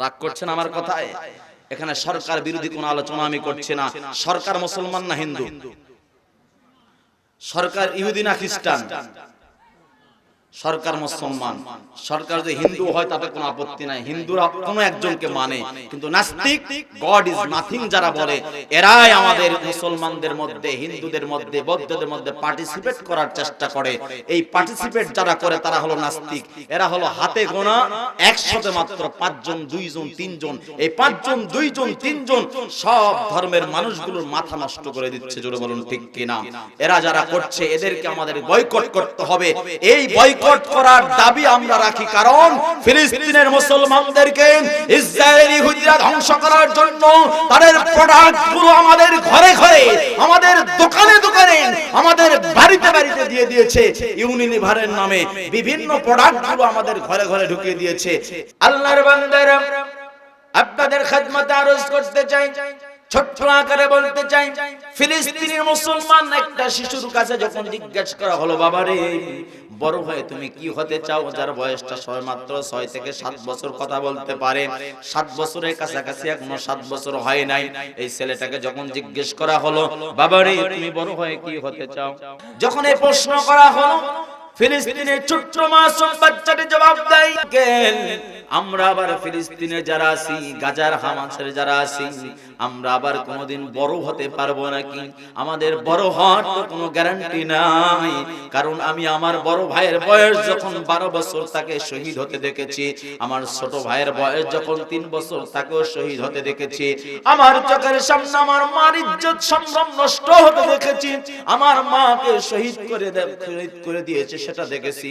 রাগ করছেন আমার কথায়? এখানে সরকার বিরোধী কোনো আলোচনা আমি করছি না। সরকার মুসলমান না হিন্দু? সরকার ইহুদি না খ্রিস্টান? সরকার মুসলমান। সরকার যে হিন্দু হয়, তাতে কোনো আপত্তি নাই। হিন্দুরা কোনো একজনকে মানে। কিন্তু নাস্তিক গড ইজ নাথিং যারা বলে, এরাই আমাদের মুসলমানদের মধ্যে, হিন্দুদের মধ্যে, বৌদ্ধদের মধ্যে পার্টিসিপেট করার চেষ্টা করে। এই পার্টিসিপেট যারা করে, তারা হলো নাস্তিক। এরা হলো হাতে গোনা একসাথে মাত্র পাঁচজন, দুইজন, তিনজন। এই পাঁচজন, দুইজন, তিনজন সব ধর্মের মানুষগুলোর মাথা নষ্ট করে দিচ্ছে, জোরে বলুন ঠিক কিনা? এরা যারা করছে, এদেরকে আমাদের বয়কট করতে হবে। এই বয়কট করার দাবি আমরা রাখি। কারণ ফিলিস্তিনের মুসলমানদেরকে ইসরায়েলি ইহুদিরা ধ্বংস করার জন্য তাদের প্রোডাক্টগুলো আমাদের ঘরে ঘরে, আমাদের দোকানে দোকানে, আমাদের বাড়িতে বাড়িতে দিয়ে দিয়েছে ইউনিলিভারের নামে। বিভিন্ন প্রোডাক্টগুলো আমাদের ঘরে ঘরে ঢুকিয়ে দিয়েছে। আল্লাহর বান্দারা আপনাদের খেদমতে আরজ করতে চাই। যখন জিজ্ঞেস করা হলো বাবা রে বড় হয়ে তুমি হয় নাই। এই ছেলেটাকে যখন জিজ্ঞেস করা হলো তুমি বড় হয়ে কি হতে চাও? যখন এই প্রশ্ন করা হলো ফিলিস্তিনের মাসুম বাচ্চাটি জবাব দেয় "কেন? আমরা আবার ফিলিস্তিনে যারা আছি, গাজার হামাসের যারা আছি, আমরা আবার কোনোদিন বড় হতে পারব নাকি আমাদের বড় হওয়ার তো কোনো গ্যারান্টি নাই কারণ আমি আমার বড় ভাইয়ের বয়স যখন বারো বছর তাকে শহীদ হতে দেখেছি, আমার ছোট ভাইয়ের বয়স যখন তিন বছর তাকেও শহীদ হতে দেখেছি, আমার চোখের সামনে আমার মার ইজ্জত সম্ভ্রম নষ্ট হতে দেখেছি, আমার মাকে শহীদ করে শহীদ করে দিয়েছে সেটা দেখেছি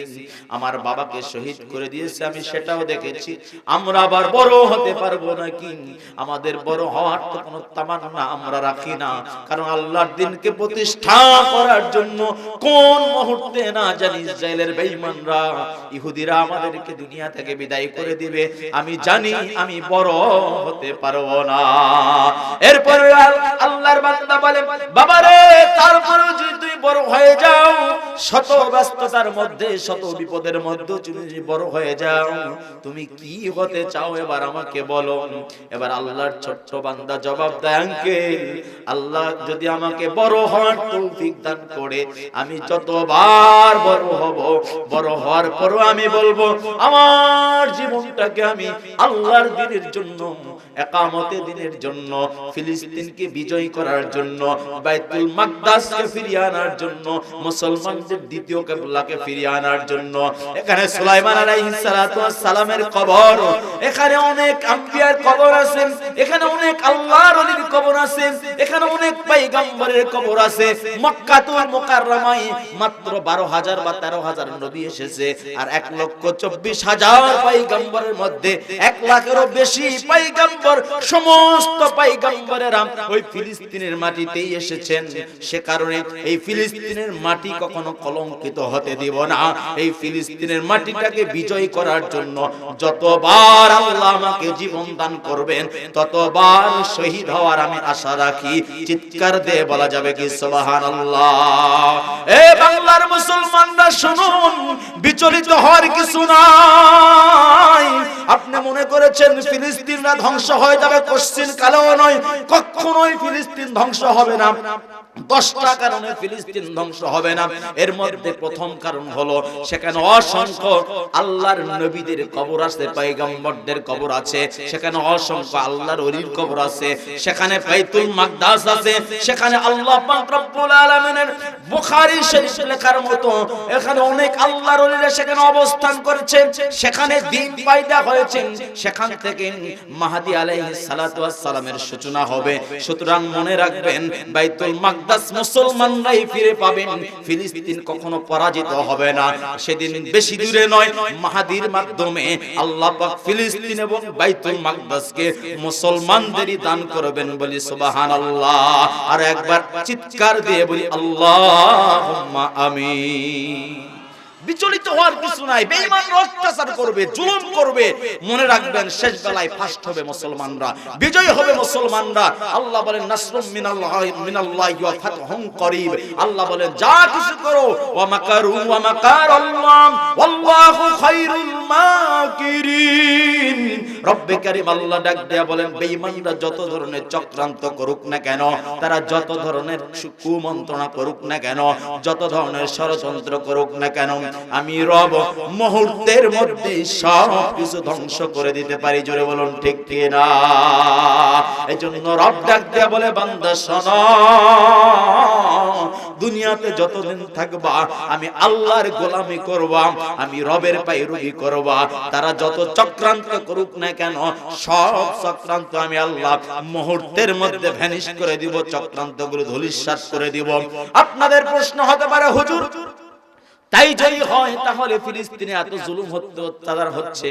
আমার বাবাকে শহীদ করে দিয়েছে আমি সেটাও দেখেছি। আমরা আবার বড় হতে পারব নাকি? আমাদের বড় হওয়ার তো কোনো তামান্না আমরা রাখি না। কারণ আল্লাহর দিনকে প্রতিষ্ঠা করার জন্য কোন মুহূর্তে না জানি ইসরায়েলের বেঈমানরা ইহুদিরা আমাদেরকে দুনিয়া থেকে বিদায় করে দিবে। আমি জানি আমি বড় হতে পারব না। এরপরে আল- আল্লাহর বান্দা বলে বাবা রে তারপরেও যদি তুই বড় হয়ে যাও শত ব্যস্ততার মধ্যে শত বিপদের মধ্যে তুমি যদি বড় হয়ে যাও, তুমি কি হতে চাও এবার আমাকে বলো। এবার আল্লাহর ছোট্ট বান্দা জবাব দেয়, আঙ্কেল, আল্লাহ যদি আমাকে বড় হওয়ার তৌফিক দান করে, আমি যতবার বড় হব, বড় হওয়ার পরও আমি বলব, আমার জীবনটাকে আমি আল্লাহর দিনের জন্য একামতে দিনের জন্য, ফিলিস্তিনকে বিজয় করার জন্য, বাইতুল মাকদাসকে ফিরিয়ে আনার জন্য, মুসলমানদের দ্বিতীয় কিবলাকে ফিরিয়ে আনার জন্য। এখানে সুলাইমান আলাইহিস সালাতু ওয়াস সালামের কবর। এখানে অনেক আম্বিয়ার কবর আছে। এখানে অনেক আল্লাহর ওলির কবর আছে। এখানে অনেক পয়গম্বরের কবর আছে। মক্কাতুল মুকাররমায় মাত্র 12000 বা 13000 নবী এসেছে। আর 1 লক্ষ 24 হাজার পয়গম্বরের মধ্যে 1 লাখেরও বেশি পয়গম্বর, সমস্ত পয়গম্বরেরা ওই ফিলিস্তিনের মাটিতেই এসেছেন। সে কারণে এই ফিলিস্তিনের মাটি কখনো কলঙ্কিত হতে দিব না। এই ফিলিস্তিনের মাটিটাকে বিজয় করার জন্য যতবার আল্লাহ আমাকে জীবন দান করবেন, ততবার শহীদ হওয়ার আমি আশা রাখি। চিৎকার দিয়ে বলা যাবে কি, সুবহানাল্লাহ। এ বাংলার মুসলমানরা শুনুন, বিচলিত হওয়ার কিছু নাই। আপনি মনে করেছেন ফিলিস্তিনরা ধ্বংস হয়ে যাবে, কোশ্চিন কালেও নয় কখনোই ফিলিস্তিন ধ্বংস হবে না। দশটা কারণে ফিলিস্তিন ধ্বংস হবে না। এর মধ্যে প্রথম কারণ হলো, সেখানে অসংখ্য আল্লাহর নবীদের কবর আছে, পয়গম্বরদের কবর আছে, সেখানে অসংখ্য আল্লাহর ওলির কবর আছে, সেখানে বাইতুল মাকদাস আছে, সেখানে আল্লাহ পাক রব্বুল আলামিনের বুখারী শরীফ লেখার মতো, এখানে অনেক আল্লাহর ওলিরা সেখানে অবস্থান করেছে, সেখানে দিন পয়দা হয়েছে, সেখান থেকে মাহাদি আলাইহিস সালাতু ওয়াস সালামের সূচনা হবে। সুতরাং মনে রাখবেন, বাইতুল মাকদাস মুসলমানরাই ফিরে পাবেন। ফিলিস্তিন কখনো পরাজিত হবে না। সেদিন বেশি দূরে নয়, মাহাদির মাধ্যমে আল্লাহ পাক ফিলিস্তিন এবং বাইতুল মাকদাসকে মুসলমানদেরই দান করবেন বলি সুবহানাল্লাহ। আর একবার চিৎকার দিয়ে বলি, আল্লাহুম্মা আমিন। বিচলিত হওয়ার কিছু নাই, বেঈমান অত্যাচার করবে, জুলুম করবে। মনে রাখবেন শেষ বেলায় ফাস্ট হবে মুসলমানরা, বিজয় হবে মুসলমানরা। আল্লাহ বলেন, নাসরুম মিনাল্লাহি মিনাল্লাহি ওয়া ফাতহুম করিব। আল্লাহ বলেন, যা কিছু করো, ওয়া মাকারু, ওয়া মাকার আল্লাহ ওয়াল্লাহু খায়রুল মাকিরিন। রব্বে কারিম আল্লাহ ডাক দেয়া বলেন, বেঈমানরা যত ধরনের চক্রান্ত করুক না কেন, তারা যত ধরনের কুমন্ত্রণা করুক না কেন, যত ধরনের ষড়যন্ত্র করুক না কেন, আমি রব মুহূর্তের মধ্যে সব কিছু ধ্বংস করে দিতে পারি, জোরে বলুন ঠিক ঠিক না এই জন্য রব ডাক দেয়া বলে, বান্দা দুনিয়াতে যতদিন থাকবা, আমি আল্লাহর গোলামি করবা, আমি রবের পায়রুগি করবা, তারা যত চক্রান্ত করুক না কেন? সব চক্রান্ত আমি আল্লাহ মুহূর্তের মধ্যে ভ্যানিশ করে দিব, চক্রান্তগুলো ধূলিসাৎ করে দিব। আপনাদের প্রশ্ন হতে পারে, হুজুর, তাই যদি হয়, তাহলে ফিলিস্তিনে এত জুলুম হতে অত্যাচার হচ্ছে।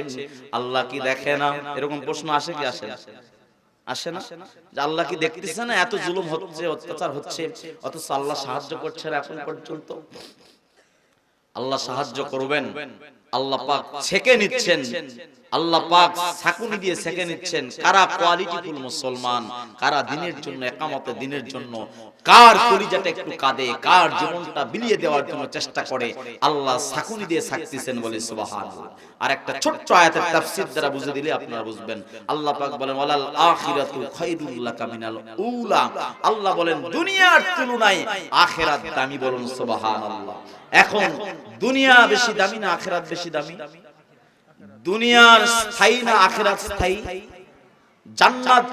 আল্লাহ কি দেখে না? এরকম প্রশ্ন আসে কি আসে আসে না? যে আল্লাহ কি দেখতেছে না এত জুলুম হচ্ছে, অত্যাচার হচ্ছে? অথচ আল্লাহ সাহায্য করছে না এখন পর্যন্ত? আল্লাহ সাহায্য করবেন। আল্লাহ পাক ছেকে নিচ্ছেন। আল্লাহ পাক ছাকুনি দিয়ে ছেকে নিচ্ছেন, কারা কোয়ালিটিফুল মুসলমান, কারা দিনের জন্য, একামতে দিনের জন্য, কার কলিজাটা একটু কাঁদে, কার জীবনটা বিলিয়ে দেওয়ার জন্য চেষ্টা করে, আল্লাহ ছাকুনি দিয়ে ছাকতেছেন বলে সুবহানাল্লাহ। আর একটা ছোট্ট আয়াতের তাফসীর দ্বারা বুঝে দিলে আপনারা বুঝবেন, আল্লাহ পাক বলেন, ওয়ালাল আখিরাতু খায়রুল লাকা মিনাল উলা। আল্লাহ বলেন, দুনিয়ার তুলনায় আখিরাত দামি বলুন সুবহানাল্লাহ। এখন দুনিয়া বেশি দামি না আখিরাত বেশি দামি? দুনিয়ার স্থায়ী না আখিরাত স্থায়ী? জান্নাত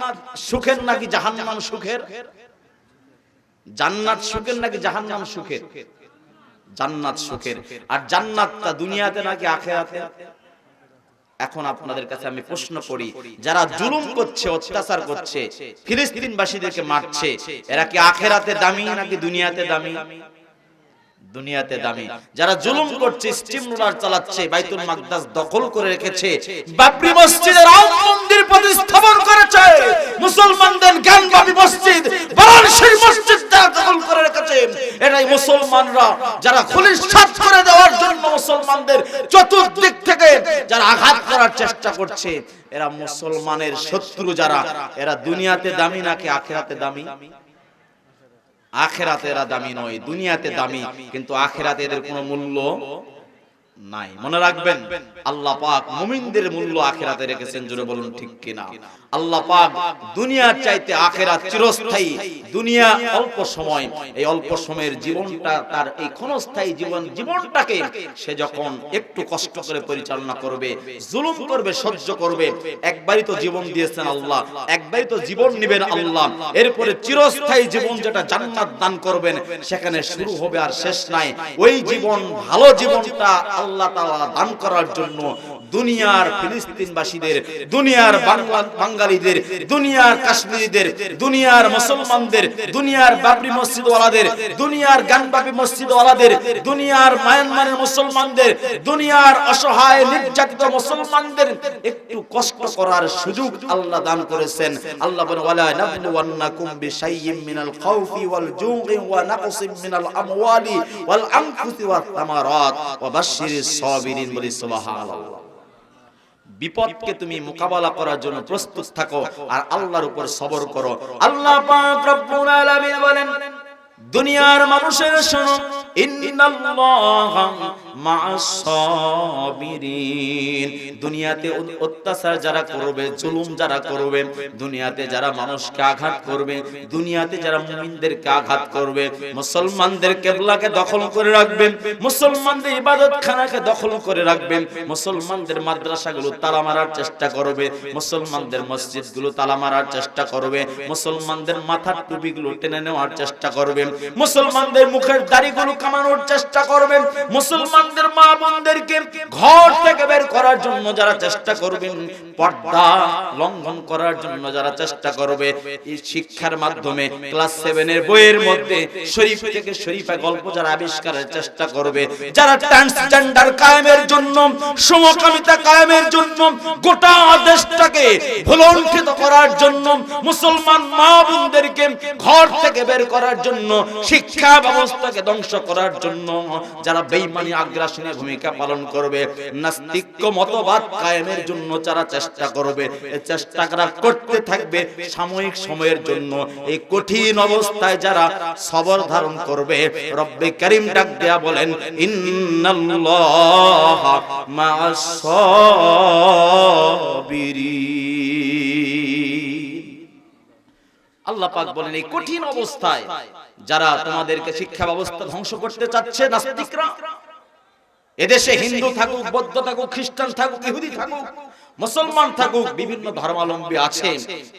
সুখের নাকি জাহান্নাম সুখের? জান্নাত সুখের নাকি জাহান্নাম সুখের? জান্নাত সুখের। আর জান্নাতটা দুনিয়াতে নাকি আখিরাতে? এখন আপনাদের কাছে আমি প্রশ্ন করি, যারা জুলুম করছে, অত্যাচার করছে, ফিলিস্তিনবাসীদেরকে মারছে, এরা কি আখেরাতে দামি নাকি দুনিয়াতে দামি? দুনিয়াতে দামি। যারা জুলুম করছে স্টিম রোলার চালাচ্ছে বাইতুল মাকদাস দখল করে রেখেছে। বাবরি মসজিদের রাম মন্দির প্রতিস্থাপন করেছে। মুসলমানদের জ্ঞানবাবী মসজিদ বারাণসীর মসজিদ তারা দখল করে রেখেছে। এটাই মুসলমানরা যারা খুলিস সাত করে দেওয়ার জন্য মুসলমানদের চতুর্দিক থেকে যারা আঘাত করার চেষ্টা করছে এরা মুসলমানের শত্রু যারা। এরা দুনিয়াতে দামি নাকি আখেরাতে দামি? আখেরাতে এরা দামি নয় দুনিয়াতে দামি। কিন্তু আখেরাতে এদের কোনো মূল্য নাই। মনে রাখবেন, আল্লাহ পাক মুমিনদের মূল্য আখেরাতে রেখেছেন জুড়ে বলুন ঠিক কিনা? আল্লাহ পাক দুনিয়ার চাইতে আখেরাত চিরস্থায়ী, দুনিয়া অল্প সময়, এই অল্প সময়ের জীবনটা, তার এই ক্ষণস্থায়ী জীবন, জীবনটাকে সে যখন একটু কষ্ট করে পরিচালনা করবে, জুলুম করবে, সহ্য করবে, একবারই তো জীবন দিয়েছেন আল্লাহ, একবারই তো জীবন নেবেন আল্লাহ, এরপরে চিরস্থায়ী জীবন যেটা জান্নাত দান করবেন, সেখানে শুরু হবে আর শেষ নাই। ওই জীবন, ভালো জীবনটা আল্লাহ তাআলা দান করার জন্য দুনিয়ার ফিলিস্তিনবাসীদের দুনিয়ার বাঙালিদের দুনিয়ার কাশ্মীরিদের দুনিয়ার মুসলমানদের দুনিয়ার বাবরি মসজিদওয়ালাদের দুনিয়ার গানবাবি মসজিদওয়ালাদের দুনিয়ার মায়ানমারের মুসলমানদের দুনিয়ার অসহায় নির্যাতিত মুসলমানদের একটু কষ্ট করার সুযোগ আল্লাহ দান করেছেন। আল্লাহ বলেন ওয়ালা নাবলুওয়ান্নাকুম বিশাইয়্যিম মিনাল খাউফি ওয়াল জু'i ওয়া নাকসিম মিনাল আমওয়ালি ওয়াল আনফুসি ওয়াত তামারাত ওয়া বাশশিরিস সাবিরিন বলি সুবহানাল্লাহ। বিপদকে তুমি মোকাবেলা করার জন্য প্রস্তুত থাকো আর আল্লাহর উপর সবর করো। আল্লাহ পাক রব্বুল আলামিন বলেন দুনিয়ার মানুষের শোনো দুনিয়াতে অত্যাচার যারা করবে, জুলুম যারা করবে, দুনিয়াতে যারা মানুষকে আঘাত করবে, দুনিয়াতে যারা মুমিনদেরকে আঘাত করবে, মুসলমানদের কেবলাকে দখল করে রাখবেন, মুসলমানদের ইবাদতখানাকে দখল করে রাখবেন, মুসলমানদের মাদ্রাসাগুলো তালা মারার চেষ্টা করবে, মুসলমানদের মসজিদগুলো তালা মারার চেষ্টা করবে, মুসলমানদের মাথার টুপিগুলো টেনে নেওয়ার চেষ্টা করবে মুসলমানদের মুখের দাড়িগুলো কামানোর চেষ্টা করবেন। মুসলমানদের মা বোনদেরকে ঘর থেকে বের করার জন্য যারা চেষ্টা করবেন, পর্দা লঙ্ঘন করার জন্য যারা চেষ্টা করবে, এই শিক্ষার মাধ্যমে ক্লাস সেভেনের বইয়ের মধ্যে শরীফ থেকে শরীফা গল্প যারা আবিষ্কারের চেষ্টা করবে, যারা ট্রান্সজেন্ডার কায়েমের জন্য, সমকামিতা কায়েমের জন্য, গোটা দেশটাকে ভুলণ্ঠিত করার জন্য, মুসলমান মা বোনদেরকে ঘর থেকে বের করার জন্য শিক্ষা ব্যবস্থাকে ধ্বংস করার জন্য যারা বেঈমানি আগ্রহ আগ্রাসনী ভূমিকা পালন করবে, নাস্তিক্য মতবাদ কায়েমের জন্য যারা চেষ্টা করবে চেষ্টা করা করতে থাকবে সাময়িক সময়ের জন্য। এই কঠিন অবস্থায় যারা সবর ধারণ করবে, রব্বে করিম ডাক দেয়া বলেন, ইন্নাল্লাহ মা'আস আল্লাহ পাক বলেন, এই কঠিন অবস্থায় যারা তোমাদেরকে শিক্ষা ব্যবস্থা ধ্বংস করতে চাচ্ছে নাস্তিকরা এদেশে হিন্দু থাকুক বৌদ্ধ থাকুক খ্রিস্টান থাকুক ইহুদি থাকুক মুসলমান থাকুক বিভিন্ন ধর্মাবলম্বী আছে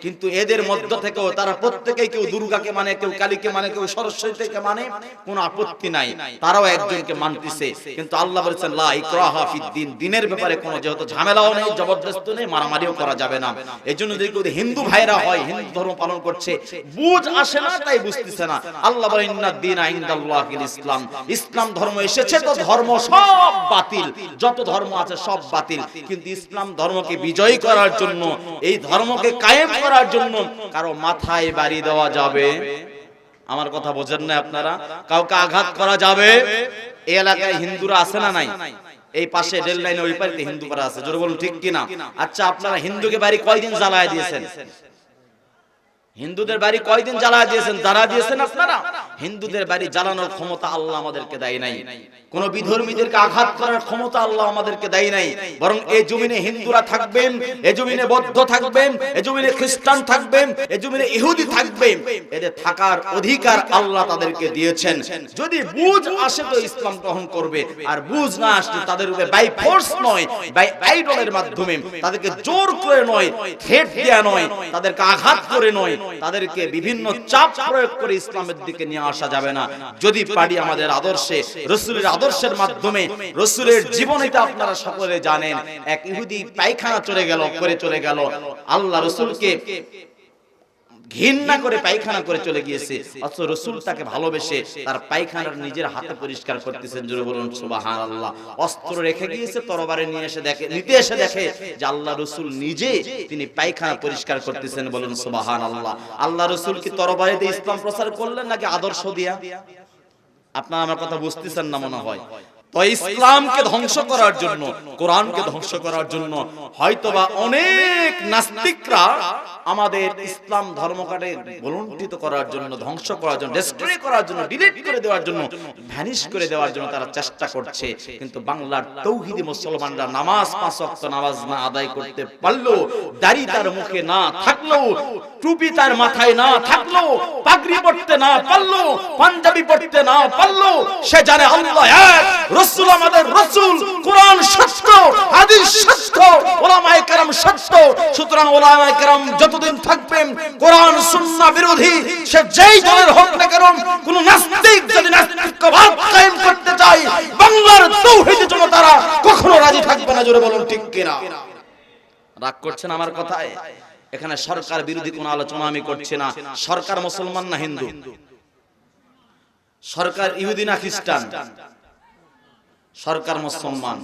কিন্তু এদের মধ্য থেকেও তারা প্রত্যেকেই কেউ দুর্গাকে মানে কেউ কালীকে মানে কেউ সরস্বতীকে মানে কোনো আপত্তি নাই। তারাও একজনকে মানতেছে। কিন্তু আল্লাহ বলেছেন লা ইকরাহা ফিদ্দিন দিনের ব্যাপারে কোনো যেহেতু ঝামেলাও নেই জবরদস্ত নেই মারামারিও করা যাবে না। এই জন্য যদি হিন্দু ভাইরা হয় হিন্দু ধর্ম পালন করছে বুঝ আসে না তাই বুঝতেছে না। আল্লাহ বলেন ইন্না দিন ইনদাল্লাহিল ইসলাম ইসলাম ধর্ম এসেছে তো ধর্ম সব বাতিল। যত ধর্ম আছে সব বাতিল। কিন্তু ইসলাম ধর্মকে বিজয়ী করার জন্য, এই ধর্মকে কায়েম করার জন্য কারও মাথায় বাড়ি দেওয়া যাবে। আমার কথা বোঝেন না আপনারা? কাউকে আঘাত করা যাবে? এই এলাকায় হিন্দুরা আছে না নাই? এই পাশে রেল লাইনে ওই পারে হিন্দু পাড়া আছে। জোরে বলুন, ঠিক কিনা? আচ্ছা আপনারা হিন্দুকে বাড়ি কয়দিন জ্বালায় দিয়েছেন? হিন্দুদের বাড়ি কয়দিন জ্বালা দিয়েছেন? যারা দিয়েছেন আপনারা? হিন্দুদের বাড়ি জ্বালানোর ক্ষমতা আল্লাহ আমাদেরকে দেয় নাই। কোন বিধর্মীদেরকে আঘাত করার ক্ষমতা আল্লাহ আমাদেরকে দেয় নাই। বরং এই জমিনে হিন্দুরা থাকবেন এই জমিনে বৌদ্ধ থাকবেন এই জমিনে খ্রিস্টান থাকবেন এই জমিনে ইহুদি থাকবেন। এদের থাকার অধিকার আল্লাহ তাদেরকে দিয়েছেন। যদি বুঝ আসে তো ইসলাম গ্রহণ করবে। আর বুঝ না আসলে তাদের উপরে বাই ফোর্স নয় বাই আইডলের মাধ্যমে। তাদেরকে জোর করে নয় থ্রেট দেয়া নয়। তাদেরকে আঘাত করে নয়। তাদেরকে বিভিন্ন চাপ প্রয়োগ করে ইসলামের দিকে নিয়ে আসা যাবে না। যদি পারি আমাদের আদর্শে রসুলের আদর্শের মাধ্যমে রসুলের জীবনীতে আপনারা সকলে জানেন এক ইহুদি পায়খানা চলে গেল করে চলে গেল। আল্লাহ রসুলকে ঘৃণা করে পায়খানা করে চলে গিয়েছে। অথচ রসুল তাকে ভালোবেসে তার পায়খানার নিজের হাতে পরিষ্কার করতেছেন জোরে বলুন সুবাহান আল্লাহ অস্ত্র রেখে গিয়েছে তরবারে নিয়ে এসে দেখে নিতে এসে দেখে যে আল্লাহ রসুল নিজে তিনি পায়খানা পরিষ্কার করতেছেন বলুন সুবাহান আল্লাহ আল্লাহ রসুল কি তরবারে দিয়ে ইসলাম প্রচার করলেন নাকি আদর্শ দিয়া? আপনারা আমার কথা বুঝতেছেন না মনে হয়। ইসলামকে ধ্বংস করার জন্য, কোরআনকে ধ্বংস করার জন্য হয়তোবা অনেক নাস্তিকরা আমাদের ইসলাম ধর্মকাটে বলুণ্ঠিত করার জন্য, ধ্বংস করার জন্য ডিস্ট্রয় করার জন্য ডিলিট করে দেওয়ার জন্য ভ্যানিশ করে দেওয়ার জন্য তারা চেষ্টা করছে, কিন্তু বাংলার তৌহিদি মুসলমানরা নামাজ পাঁচ ওয়াক্ত নামাজ না আদায় করতে পারল দাড়ি তার মুখে না থাকল টুপি তার মাথায় না থাকল পাগড়ি পড়তে না পারল পাঞ্জাবি পড়তে না পারল সে জানে আল্লাহ এক, রসুল আমাদের রসুল, কোরআন সত্য, হাদিস সত্য, ওলামায়ে কেরাম সত্য। সুতরাং ওলামায়ে কেরাম যতদিন থাকবেন, কোরআন, সুন্নাহ বিরোধী, সে যেই দলের হোক না কারণ কোন নাস্তিক যদি নাস্তিকবাদ কায়েম করতে চাই, বাংলার তৌহিদের জন্য তারা কখনো রাজি থাকবে না, জোরে বলুন, ঠিক কিনা? রাগ করছেন আমার কথায়? এখানে সরকার বিরোধী কোন আলোচনা আমি করছি না। সরকার মুসলমান না হিন্দু? সরকার ইহুদি না খ্রিস্টান? সরকার মুসলমান।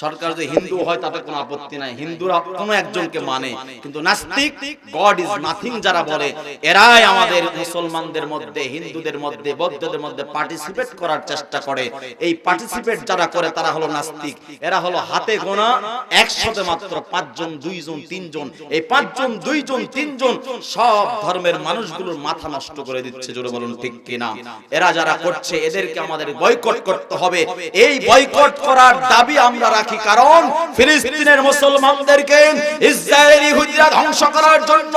সরকার যে হিন্দু হয় তাতে কোনো আপত্তি নাই। হিন্দুরা কোনো একজনকে মানে। কিন্তু নাস্তিক গড ইজ নাথিং যারা বলে। এরাই আমাদের মুসলমানদের মধ্যে হিন্দুদের মধ্যে বৌদ্ধদের মধ্যে পার্টিসিপেট করার চেষ্টা করে। এই পার্টিসিপেট যারা করে তারা হলো নাস্তিক। এরা হলো হাতে গোনা একসাথে মাত্র পাঁচজন দুইজন তিনজন। এই পাঁচজন দুইজন তিনজন সব ধর্মের মানুষগুলোর মাথা নষ্ট করে দিচ্ছে জোরে বলুন ঠিক কিনা? এরা যারা করছে এদেরকে আমাদের বয়কট করতে হবে এই বয়কট করার দাবি আমরা রাখি। কারণ ফিলিস্তিনের মুসলমানদেরকে ইসরায়েলি ইহুদিরা ধ্বংস করার জন্য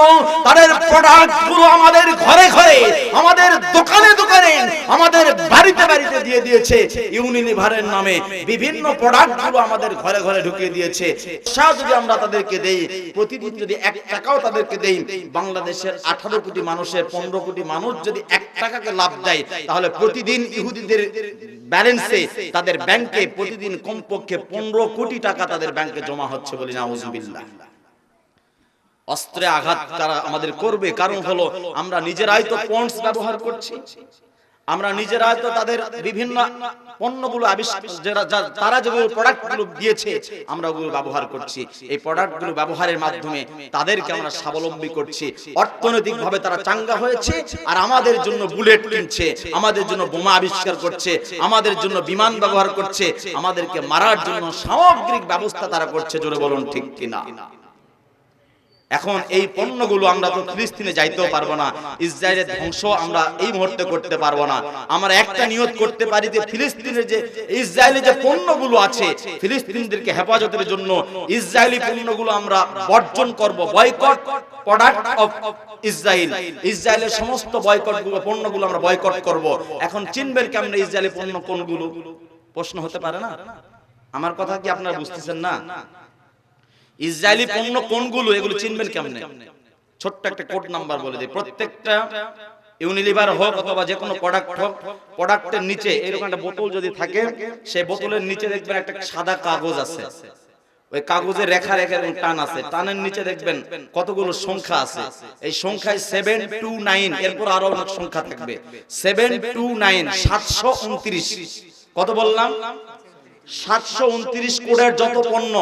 তাদের প্রোডাক্টগুলো আমাদের ঘরে ঘরে, আমাদের দোকানে দোকানে, আমাদের বাড়িতে বাড়িতে দিয়ে দিয়েছে ইউনিলিভারের নামে। বিভিন্ন প্রোডাক্টগুলো আমাদের ঘরে ঘরে ঢুকিয়ে দিয়েছে। সা যদি আমরা তাদেরকে দেই, প্রতিদিন যদি এক টাকাও তাদেরকে দেই, বাংলাদেশের আঠারো কোটি মানুষের পনেরো কোটি মানুষ যদি এক টাকাকে লাভ দেয়, তাহলে প্রতিদিন ইহুদিদের ব্যালেন্সে তাদের ব্যাংকে প্রতিদিন কমপক্ষে পনেরো কোটি টাকা তাদের ব্যাংকে জমা হচ্ছে বলি নাউজুবিল্লাহ অস্ত্রে আঘাত তারা আমাদের করবে কারণ হলো আমরা নিজেরাই তো পন্ডস ব্যবহার করছি। আমরা নিজেরা হয়তো তাদের বিভিন্ন পণ্যগুলো তারা যেগুলো প্রোডাক্টগুলো দিয়েছে, আমরা ওগুলো ব্যবহার করছি। এই প্রোডাক্টগুলো ব্যবহারের মাধ্যমে তাদেরকে আমরা স্বাবলম্বী করছি। অর্থনৈতিকভাবে তারা চাঙ্গা হয়েছে, আর আমাদের জন্য বুলেট কিনছে, আমাদের জন্য বোমা আবিষ্কার করছে, আমাদের জন্য বিমান ব্যবহার করছে, আমাদেরকে মারার জন্য সামগ্রিক ব্যবস্থা তারা করছে, জোরে বলুন ঠিক কিনা? এখন এই পণ্যগুলো আমরা তো ফিলিস্তিনে যাইতেও পারব না। ইসরায়েলের ধ্বংস আমরা এই মুহূর্তে করতে পারব না। আমরা একটা নিয়ত করতে পারি যে ফিলিস্তিনের যে ইসরায়েলি যে পণ্যগুলো আছে, ফিলিস্তিনদেরকে হেফাজতের জন্য ইসরায়েলি পণ্যগুলো আমরা বর্জন করব। বয়কট প্রোডাক্ট অফ ইসরায়েল ইসরায়েলের সমস্ত বয়কটগুলো পণ্যগুলো আমরা বয়কট করব। এখন চিনবেন কেমন ইসরায়েলি পণ্য কোনগুলো? প্রশ্ন হতে পারে না? আমার কথা কি আপনারা বুঝতেছেন না? ইসরায়েলি পণ্য কোনগুলো? এগুলো চিনবেন কেমনে? ছোট্ট একটা কোড নাম্বার বলে দিই। প্রত্যেকটা ইউনিলিভার হোক অথবা যে কোনো প্রোডাক্ট হোক প্রোডাক্টের নিচে এরকম একটা বোতল যদি থাকে সেই বোতলের নিচে দেখবেন একটা সাদা কাগজ আছে। ওই কাগজে রেখা রেখা এবং টান আছে। টানের নিচে দেখবেন কতগুলো সংখ্যা আছে। এই সংখ্যায় সেভেন টু নাইন এরপর আরও অনেক সংখ্যা থাকবে। সেভেন টু নাইন সাতশো উনত্রিশ। কত বললাম? সাতশো উনত্রিশ কোডের যত পণ্য,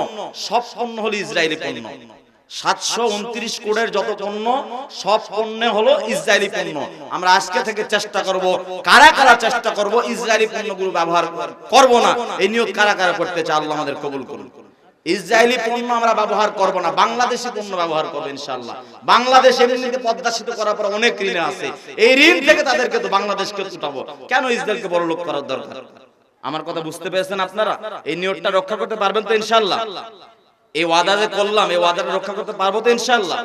সব পণ্য হলো ইসরায়েলি পণ্য। সাতশো উনত্রিশ যত পণ্য, সব পণ্য হলো ইসরায়েলি পণ্য। আমরা আজকে থেকে চেষ্টা করব, কারা কারা চেষ্টা করব ইসরায়েলি পণ্যগুলো ব্যবহার করব না এই নিয়োগ কারা কারা করতে চাই আল্লাহ আমাদের কবুল করুন। ইসরায়েলি পণ্য আমরা ব্যবহার করব না, বাংলাদেশি পণ্য ব্যবহার করব ইনশাআল্লাহ। বাংলাদেশ এমনিতে পদ্মা করার পর অনেক ঋণ আছে। এই ঋণ থেকে তাদেরকে তো বাংলাদেশকে ছুটাবো কেন ইসরায়েলকে বড় লোক করার দরকার? আমার কথা বুঝতে পেরেছেন আপনারা? এই নিয়তটা রক্ষা করতে পারবেন তো ইনশাল্লাহ এই ওয়াদা যে করলাম এই ওয়াদাটা রক্ষা করতে পারব তো ইনশাআল্লাহ।